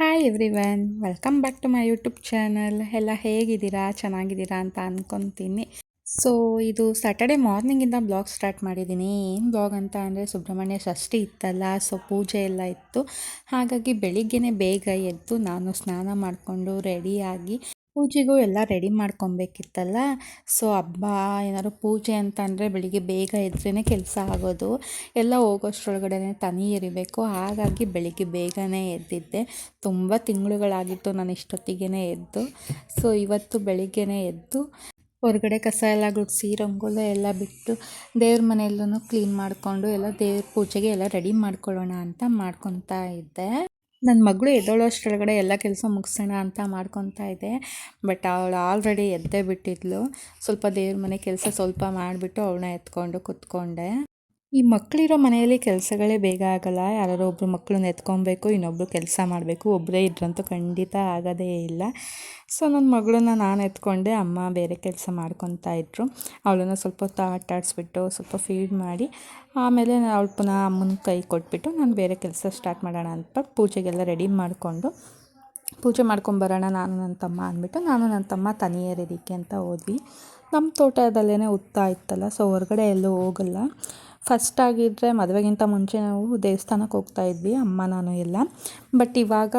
Hi every welcome back to my YouTube channel ಎಲ್ಲ ಹೇಗಿದ್ದೀರಾ? ಚೆನ್ನಾಗಿದ್ದೀರಾ ಅಂತ ಅಂದ್ಕೊತೀನಿ ಸೊ ಇದು ಸ್ಯಾಟರ್ಡೆ ಮಾರ್ನಿಂಗಿಂದ ಬ್ಲಾಗ್ ಸ್ಟಾರ್ಟ್ ಮಾಡಿದ್ದೀನಿ. ಏನು ಬ್ಲಾಗ್ ಅಂತ ಅಂದರೆ ಸುಬ್ರಹ್ಮಣ್ಯ ಷಷ್ಠಿ ಇತ್ತಲ್ಲ ಸೊ ಪೂಜೆ ಎಲ್ಲ ಇತ್ತು. ಹಾಗಾಗಿ ಬೆಳಿಗ್ಗೆನೇ ಬೇಗ ಎದ್ದು ನಾನು ಸ್ನಾನ ಮಾಡಿಕೊಂಡು ರೆಡಿಯಾಗಿ ಪೂಜೆಗೂ ಎಲ್ಲ ರೆಡಿ ಮಾಡ್ಕೊಬೇಕಿತ್ತಲ್ಲ? ಸೊ, ಹಬ್ಬ, ಏನಾದ್ರು ಪೂಜೆ ಅಂತ ಅಂದರೆ ಬೆಳಿಗ್ಗೆ ಬೇಗ ಎದ್ರೇ ಕೆಲಸ ಆಗೋದು. ಎಲ್ಲ ಹೋಗೋಷ್ಟ್ರೊಳಗಡೆ ತನಿ ಇರಬೇಕು ಹಾಗಾಗಿ ಬೆಳಿಗ್ಗೆ ಬೇಗನೆ ಎದ್ದಿದ್ದೆ. ತುಂಬ ತಿಂಗಳುಗಳಾಗಿತ್ತು ನಾನು ಇಷ್ಟೊತ್ತಿಗೆ ಎದ್ದು. ಸೊ, ಇವತ್ತು ಬೆಳಿಗ್ಗೆನೇ ಎದ್ದು ಹೊರಗಡೆ ಕಸ ಎಲ್ಲ ಗುಡಿಸಿ, ರಂಗೋಲಿ ಎಲ್ಲ ಬಿಟ್ಟು ದೇವ್ರ ಮನೆಯಲ್ಲೂ ಕ್ಲೀನ್ ಮಾಡಿಕೊಂಡು ಎಲ್ಲ ದೇವ್ರ ಪೂಜೆಗೆ ಎಲ್ಲ ರೆಡಿ ಮಾಡ್ಕೊಳ್ಳೋಣ ಅಂತ ಮಾಡ್ಕೊತಾ ಇದ್ದೆ. ನನ್ನ ಮಗಳು ಎದ್ದೋಳೋಷ್ಟ್ರೊಳಗಡೆ ಎಲ್ಲ ಕೆಲಸ ಮುಗಿಸೋಣ ಅಂತ ಮಾಡ್ಕೊತಾ ಇದ್ದೆ ಬಟ್ ಅವಳು ಆಲ್ರೆಡಿ ಎದ್ದೇ ಬಿಟ್ಟಿದ್ಲು. ಸ್ವಲ್ಪ ದೇವ್ರ ಮನೆ ಕೆಲಸ ಸ್ವಲ್ಪ ಮಾಡಿಬಿಟ್ಟು ಅವಳನ್ನ ಎತ್ಕೊಂಡು ಕುತ್ಕೊಂಡೆ. ಈ ಮಕ್ಕಳಿರೋ ಮನೆಯಲ್ಲಿ ಕೆಲಸಗಳೇ ಬೇಗ ಆಗಲ್ಲ. ಯಾರಾದ್ರು ಒಬ್ಬರು ಮಕ್ಕಳನ್ನ ಎತ್ಕೊಬೇಕು ಇನ್ನೊಬ್ಬರು ಕೆಲಸ ಮಾಡಬೇಕು ಒಬ್ಬರೇ ಇದ್ರಂತೂ ಖಂಡಿತ ಆಗೋದೇ ಇಲ್ಲ. ಸೊ ನನ್ನ ಮಗಳನ್ನ ನಾನು ಎತ್ಕೊಂಡೆ ಅಮ್ಮ ಬೇರೆ ಕೆಲಸ ಮಾಡ್ಕೊತಾ ಇದ್ರು. ಅವಳನ್ನು ಸ್ವಲ್ಪ ಹೊತ್ತು ಆಟ ಆಡಿಸ್ಬಿಟ್ಟು, ಸ್ವಲ್ಪ ಫೀಡ್ ಮಾಡಿ, ಆಮೇಲೆ ಅವಳು ಪುನಃ ಅಮ್ಮನ ಕೈ ಕೊಟ್ಬಿಟ್ಟು ನಾನು ಬೇರೆ ಕೆಲಸ ಸ್ಟಾರ್ಟ್ ಮಾಡೋಣ ಅಂತ ಪೂಜೆಗೆಲ್ಲ ರೆಡಿ ಮಾಡಿಕೊಂಡು, ಪೂಜೆ ಮಾಡ್ಕೊಂಬರೋಣ ನಾನು ನನ್ನ ತಮ್ಮ ಅಂದ್ಬಿಟ್ಟು ನಾನು ನನ್ನ ತಮ್ಮ ತನಿಯರಿದ್ದಕ್ಕೆ ಅಂತ ಹೋದ್ವಿ. ನಮ್ಮ ತೋಟದಲ್ಲೇ ಉತ್ತಾ ಇತ್ತಲ್ಲ, ಸೊ ಹೊರಗಡೆ ಎಲ್ಲೂ ಹೋಗಲ್ಲ. ಫಸ್ಟ್ ಆಗಿದ್ದರೆ ಮದುವೆಗಿಂತ ಮುಂಚೆ ನಾವು ದೇವಸ್ಥಾನಕ್ಕೆ ಹೋಗ್ತಾ ಇದ್ವಿ, ಅಮ್ಮ, ನಾನು ಎಲ್ಲ. ಬಟ್ ಇವಾಗ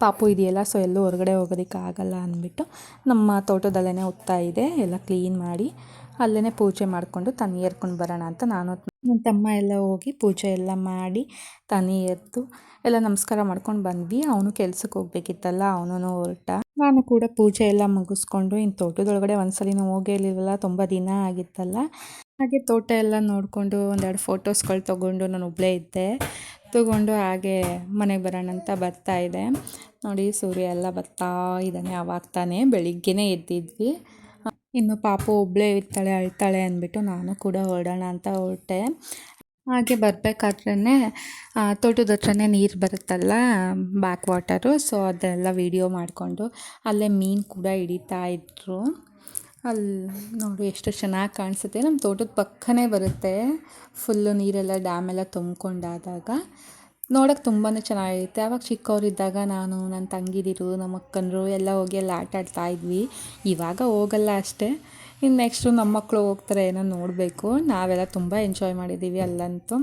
ಪಾಪು ಇದೆಯಲ್ಲ ಸೊ ಎಲ್ಲೂ ಹೊರಗಡೆ ಹೋಗೋದಕ್ಕೆ ಆಗಲ್ಲ ಅಂದ್ಬಿಟ್ಟು ನಮ್ಮ ತೋಟದಲ್ಲೇ ಉತ್ತಾ ಇದೆ, ಎಲ್ಲ ಕ್ಲೀನ್ ಮಾಡಿ ಅಲ್ಲೇ ಪೂಜೆ ಮಾಡಿಕೊಂಡು ತನಿ ಏರ್ಕೊಂಡು ಬರೋಣ ಅಂತ ನಾನು ನನ್ನ ತಮ್ಮ ಎಲ್ಲ ಹೋಗಿ ಪೂಜೆ ಎಲ್ಲ ಮಾಡಿ ತನಿ ಎದ್ದು ಎಲ್ಲ ನಮಸ್ಕಾರ ಮಾಡ್ಕೊಂಡು ಬಂದ್ವಿ. ಅವನು ಕೆಲ್ಸಕ್ಕೆ ಹೋಗ್ಬೇಕಿತ್ತಲ್ಲ ಅವನು ಹೊರಟ. ನಾನು ಕೂಡ ಪೂಜೆ ಎಲ್ಲ ಮುಗಿಸ್ಕೊಂಡು ಇನ್ನು ತೋಟದೊಳಗಡೆ ಒಂದ್ಸಲಿನೂ ಹೋಗೇ ಇರಲಿಲ್ಲ ತುಂಬ ದಿನ ಆಗಿತ್ತಲ್ಲ. ಹಾಗೆ ತೋಟ ಎಲ್ಲ ನೋಡಿಕೊಂಡು ಒಂದೆರಡು ಫೋಟೋಸ್ಗಳು ತೊಗೊಂಡು ನಾನು ಒಬ್ಬಳೇ ಇದ್ದೆ. ತೊಗೊಂಡು ಹಾಗೆ ಮನೆಗೆ ಬರೋಣ ಅಂತ ಇದೆ. ನೋಡಿ, ಸೂರ್ಯ ಎಲ್ಲ ಬರ್ತಾ ಇದ್ದಾನೆ, ಅವಾಗ ತಾನೇ ಬೆಳಿಗ್ಗೆನೇ ಎದ್ದಿದ್ವಿ. ಇನ್ನು ಪಾಪು ಒಬ್ಬಳೇ ಇರ್ತಾಳೆ, ಅಳ್ತಾಳೆ ಅಂದ್ಬಿಟ್ಟು ನಾನು ಕೂಡ ಹೊರಡೋಣ ಅಂತ ಹೊರಟೆ. ಹಾಗೆ ಬರಬೇಕಾದ್ರೇ ತೋಟದ ಹತ್ರನೇ ನೀರು ಬರುತ್ತಲ್ಲ ಬ್ಯಾಕ್ ವಾಟರು ಸೊ ಅದೆಲ್ಲ ವೀಡಿಯೋ ಮಾಡಿಕೊಂಡು ಅಲ್ಲೇ ಮೀನು ಕೂಡ ಹಿಡಿತಾ ಇದ್ರು. ಅಲ್ಲಿ ನೋಡಿ ಎಷ್ಟು ಚೆನ್ನಾಗಿ ಕಾಣಿಸುತ್ತೆ. ನಮ್ಮ ತೋಟದ ಪಕ್ಕನೇ ಬರುತ್ತೆ. ಫುಲ್ಲು ನೀರೆಲ್ಲ ಡ್ಯಾಮೆಲ್ಲ ತುಂಬಿಕೊಂಡಾದಾಗ. ನೋಡೋಕೆ ತುಂಬಾ ಚೆನ್ನಾಗಿರುತ್ತೆ. ಆವಾಗ ಚಿಕ್ಕವರಿದ್ದಾಗ ನಾನು ನನ್ನ ತಂಗಿದಿರು, ನಮ್ಮ ಅಕ್ಕನರು ಎಲ್ಲ ಹೋಗಿ ಎಲ್ಲ ಆಟ ಆಡ್ತಾ ಇದ್ವಿ. ಇವಾಗ ಹೋಗಲ್ಲ ಅಷ್ಟೇ. ಇನ್ನು ನೆಕ್ಸ್ಟು ನಮ್ಮ ಮಕ್ಕಳು ಹೋಗ್ತಾರೆ ಏನೋ ನೋಡಬೇಕು. ನಾವೆಲ್ಲ ತುಂಬ ಎಂಜಾಯ್ ಮಾಡಿದ್ದೀವಿ ಅಲ್ಲಂತೂ.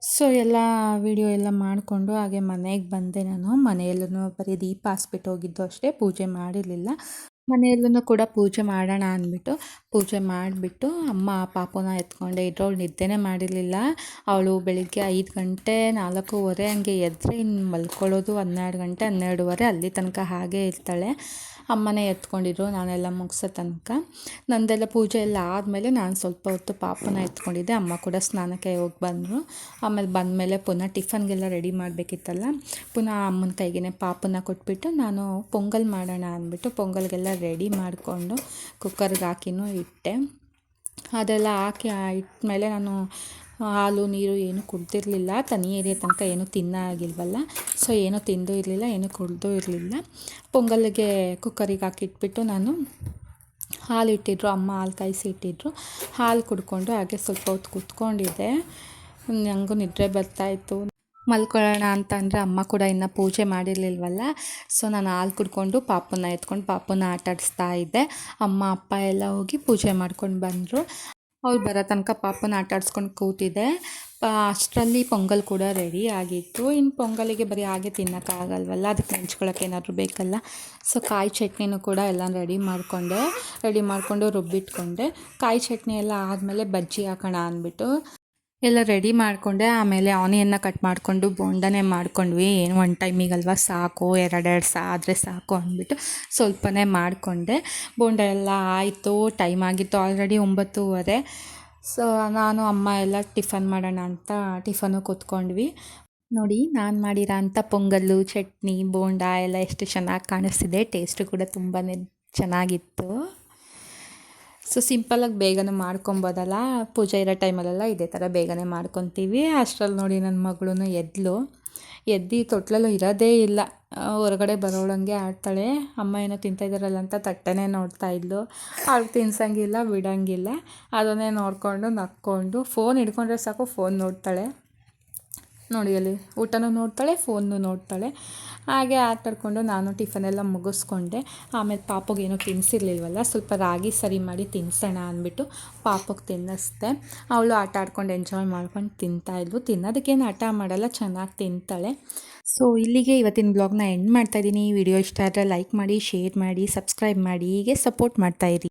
ಸೊ ಎಲ್ಲ ವಿಡಿಯೋ ಎಲ್ಲ ಮಾಡಿಕೊಂಡು ಹಾಗೆ ಮನೆಗೆ ಬಂದೆ ನಾನು. ಮನೆಯಲ್ಲೂ ಬರೀ ದೀಪ ಹಾಸ್ಬಿಟ್ಟು ಹೋಗಿದ್ದು ಅಷ್ಟೇ. ಪೂಜೆ ಮಾಡಿರಲಿಲ್ಲ. ಮನೆಯಲ್ಲೂ ಕೂಡ ಪೂಜೆ ಮಾಡೋಣ ಅಂದ್ಬಿಟ್ಟು, ಪೂಜೆ ಮಾಡಿಬಿಟ್ಟು ಅಮ್ಮ ಪಾಪನ ಎತ್ಕೊಂಡೆ. ಇದ್ರವಳು ನಿದ್ದೆನೇ ಮಾಡಿರಲಿಲ್ಲ. ಅವಳು ಬೆಳಿಗ್ಗೆ ಐದು ಗಂಟೆ ನಾಲ್ಕೂವರೆ ಹಂಗೆ ಎದ್ದರೆ ಇನ್ನು ಮಲ್ಕೊಳ್ಳೋದು ಹನ್ನೆರಡು ಗಂಟೆ ಹನ್ನೆರಡುವರೆ ಅಲ್ಲಿ ತನಕ ಹಾಗೇ ಇರ್ತಾಳೆ. ಅಮ್ಮನೇ ಎತ್ಕೊಂಡಿದ್ರು, ನಾನೆಲ್ಲ ಮುಗಿಸೋ ತನಕ. ನಂದೆಲ್ಲ ಪೂಜೆ ಎಲ್ಲ ಆದಮೇಲೆ ನಾನು ಸ್ವಲ್ಪ ಹೊತ್ತು ಪಾಪನ ಎತ್ಕೊಂಡಿದ್ದೆ, ಅಮ್ಮ ಕೂಡ ಸ್ನಾನಕ್ಕೆ ಹೋಗಿ ಬಂದರು. ಆಮೇಲೆ ಬಂದಮೇಲೆ ಪುನಃ ಟಿಫನ್ಗೆಲ್ಲ ರೆಡಿ ಮಾಡಬೇಕಿತ್ತಲ್ಲ, ಪುನಃ ಅಮ್ಮನ ಕೈಗೆ ಪಾಪನ ಕೊಟ್ಬಿಟ್ಟು ನಾನು ಪೊಂಗಲ್ ಮಾಡೋಣ ಅಂದ್ಬಿಟ್ಟು ಪೊಂಗಲ್ಗೆಲ್ಲ ರೆಡಿ ಮಾಡಿಕೊಂಡು ಕುಕ್ಕರ್ಗೆ ಹಾಕಿನೂ ಇಟ್ಟೆ. ಅದೆಲ್ಲ ಹಾಕಿ ಇಟ್ಟ ಮೇಲೆ ನಾನು ಹಾಲು, ನೀರು ಏನು ಕುಡ್ದಿರಲಿಲ್ಲ. ತನಿ ಏರಿಯಾ ತನಕ ಏನು ತಿನ್ನ ಆಗಿಲ್ವಲ್ಲ. ಸೊ ಏನೂ ತಿಂದು ಇರಲಿಲ್ಲ, ಏನೂ ಕುಡ್ದೂ ಇರಲಿಲ್ಲ. ಪೊಂಗಲ್ಗೆ ಕುಕ್ಕರಿಗೆ ಹಾಕಿಟ್ಬಿಟ್ಟು ನಾನು ಹಾಲು ಇಟ್ಟಿದ್ರು, ಅಮ್ಮ ಹಾಲು ಕಾಯಿಸಿ ಇಟ್ಟಿದ್ರು. ಹಾಲು ಕುಡ್ಕೊಂಡು ಹಾಗೆ ಸ್ವಲ್ಪ ಹೊತ್ತು ಕುತ್ಕೊಂಡಿದ್ದೆ. ನನಗೂ ನಿದ್ರೆ ಬರ್ತಾಯಿತ್ತು ಮಲ್ಕೊಳ್ಳೋಣ ಅಂತ ಅಂದರೆ ಅಮ್ಮ ಕೂಡ ಇನ್ನು ಪೂಜೆ ಮಾಡಿರಲಿಲ್ವಲ್ಲ. ಸೊ ನಾನು ಹಾಲು ಕುಡ್ಕೊಂಡು ಪಾಪನ ಎತ್ಕೊಂಡು ಪಾಪನ ಆಟಾಡಿಸ್ತಾ ಇದ್ದೆ. ಅಮ್ಮ, ಅಪ್ಪ ಎಲ್ಲ ಹೋಗಿ ಪೂಜೆ ಮಾಡ್ಕೊಂಡು ಬಂದರು. ಅವ್ರು ಬರೋ ತನಕ ಪಾಪನ ಆಟ ಆಡಿಸ್ಕೊಂಡು ಕೂತಿದ್ದೆ ಅಷ್ಟರಲ್ಲಿ ಪೊಂಗಲ್ ಕೂಡ ರೆಡಿ ಆಗಿತ್ತು. ಇನ್ನು ಪೊಂಗಲಿಗೆ ಬರೀ ಹಾಗೆ ತಿನ್ನೋಕ್ಕಾಗಲ್ವಲ್ಲ? ಅದಕ್ಕೆ ನೆಂಚ್ಕೊಳ್ಳೋಕೆ ಏನಾದರೂ ಬೇಕಲ್ಲ? ಸೊ ಕಾಯಿ ಚಟ್ನಿನೂ ಕೂಡ ಎಲ್ಲ ರೆಡಿ ಮಾಡಿಕೊಂಡೆ. ರೆಡಿ ಮಾಡಿಕೊಂಡು ರುಬ್ಬಿಟ್ಕೊಂಡೆ. ಕಾಯಿ ಚಟ್ನಿ ಎಲ್ಲ ಆದಮೇಲೆ ಬಜ್ಜಿ ಹಾಕೋಣ ಅಂದ್ಬಿಟ್ಟು. ಎಲ್ಲ ರೆಡಿ ಮಾಡಿಕೊಂಡೆ, ಆಮೇಲೆ ಆನಿಯನ್ನ ಕಟ್ ಮಾಡಿಕೊಂಡು ಬೋಂಡನೇ ಮಾಡ್ಕೊಂಡ್ವಿ. ಏನು ಒನ್ ಟೈಮಿಗಲ್ವ ಸಾಕು, ಎರಡೆರಡು ಸಹ ಆದರೆ ಸಾಕು ಅಂದ್ಬಿಟ್ಟು ಸ್ವಲ್ಪನೇ ಮಾಡಿಕೊಂಡೆ. ಬೋಂಡ ಎಲ್ಲ ಆಯಿತು ಟೈಮ್ ಆಗಿತ್ತು ಆಲ್ರೆಡಿ ಒಂಬತ್ತೂವರೆ. ಸೊ ನಾನು, ಅಮ್ಮ ಎಲ್ಲ ಟಿಫನ್ ಮಾಡೋಣ ಅಂತ ಟಿಫನು ಕೂತ್ಕೊಂಡ್ವಿ. ನೋಡಿ, ನಾನು ಮಾಡಿರೋ ಅಂಥ ಪೊಂಗಲ್ಲು, ಚಟ್ನಿ, ಬೋಂಡ ಎಲ್ಲ ಎಷ್ಟು ಚೆನ್ನಾಗಿ ಕಾಣಿಸ್ತಿದೆ. ಟೇಸ್ಟು ಕೂಡ ತುಂಬಾ ಚೆನ್ನಾಗಿತ್ತು. ಸೊ ಸಿಂಪಲಾಗಿ ಬೇಗನೆ ಮಾಡ್ಕೊಬೋದಲ್ಲ? ಪೂಜೆ ಇರೋ ಟೈಮಲ್ಲೆಲ್ಲ ಇದೇ ಥರ ಬೇಗನೆ ಮಾಡ್ಕೊತೀವಿ. ಅಷ್ಟರಲ್ಲಿ ನೋಡಿ ನನ್ನ ಮಗಳೂ ಎದ್ಲು. ಎದ್ದು ತೊಟ್ಲಲ್ಲೂ ಇರೋದೇ ಇಲ್ಲ. ಹೊರಗಡೆ ಬರೋಳಂಗೆ ಆಡ್ತಾಳೆ. ಅಮ್ಮ ಏನೋ ತಿಂತಾಯಿದ್ದಾರಲ್ಲ ಅಂತ ತಟ್ಟೆನೇ ನೋಡ್ತಾ ಇದ್ಲು. ಅವ್ಳು ತಿನ್ಸಂಗಿಲ್ಲ, ಬಿಡೋಂಗಿಲ್ಲ. ಅದನ್ನೇ ನೋಡಿಕೊಂಡು, ನಕ್ಕೊಂಡು, ಫೋನ್ ಹಿಡ್ಕೊಂಡ್ರೆ ಸಾಕು, ಫೋನ್ ನೋಡ್ತಾಳೆ. ನೋಡಿ ಅಲ್ಲಿ ಊಟನೂ ನೋಡ್ತಾಳೆ ಫೋನು ನೋಡ್ತಾಳೆ. ಹಾಗೆ ಆಟಾಡ್ಕೊಂಡು ನಾನು ಟಿಫನ್ ಎಲ್ಲ ಮುಗಿಸ್ಕೊಂಡೆ. ಆಮೇಲೆ ಪಾಪಗೆ ಏನೋ ತಿನ್ನಿಸಿರ್ಲಿಲ್ವಲ್ಲ ಸ್ವಲ್ಪ ರಾಗಿ ಸರಿ ಮಾಡಿ ತಿನ್ನಿಸೋಣ ಅಂದ್ಬಿಟ್ಟು ಪಾಪಗೆ ತಿನ್ನಿಸ್ದೆ. ಅವಳು ಆಟ ಆಡ್ಕೊಂಡು ಎಂಜಾಯ್ ಮಾಡ್ಕೊಂಡು ತಿಂತಾಯಿದ್ಲು ತಿನ್ನೋದಕ್ಕೇನು ಹಠ ಮಾಡಲ್ಲ, ಚೆನ್ನಾಗಿ ತಿಂತಾಳೆ. ಸೊ ಇಲ್ಲಿಗೆ ಇವತ್ತಿನ ಬ್ಲಾಗ್ನ ಎಂಡ್ ಮಾಡ್ತಾ ಇದ್ದೀನಿ. ವಿಡಿಯೋ ಇಷ್ಟ ಆದರೆ ಲೈಕ್ ಮಾಡಿ ಶೇರ್ ಮಾಡಿ ಸಬ್ಸ್ಕ್ರೈಬ್ ಮಾಡಿ. ಹೀಗೆ ಸಪೋರ್ಟ್ ಮಾಡ್ತಾಯಿರಿ